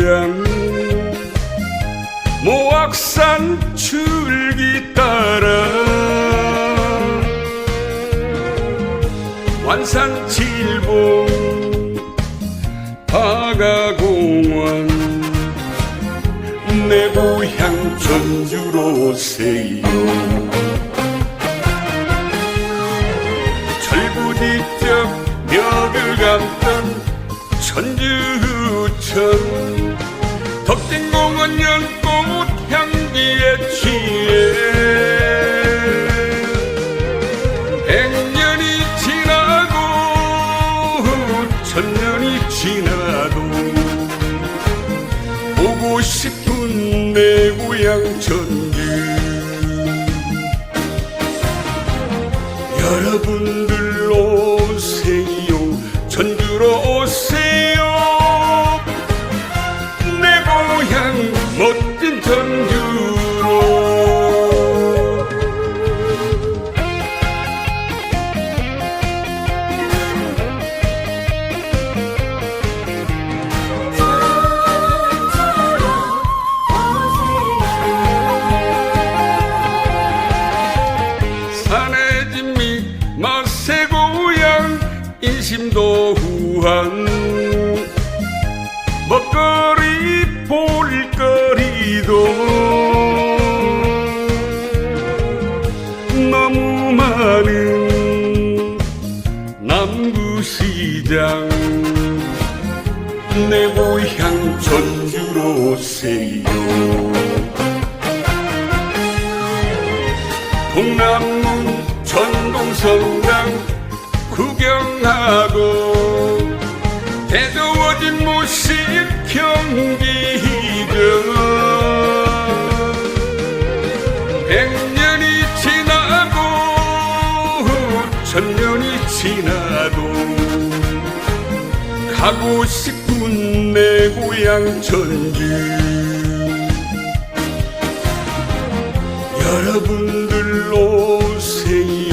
고향. 모악산 줄기 따라 완산 칠봉 바가공원. 내 고향 전주로 오세요. 철부지적 벽을 감던 천주천. 연꽃 향기에 취해. 백년이 지나고 천년이 지나도 보고 싶은 내 고향 전주 여러분들 인심도 후한 먹거리 볼거리도 너무 많은 남구시장. 내 고향 전주로 오세요. 동남문 전동성당 구경하고 대도워진 모식 경기전 백년이 지나고 천년이 지나도 가고 싶은 내 고향 전주. 여러분들 오세요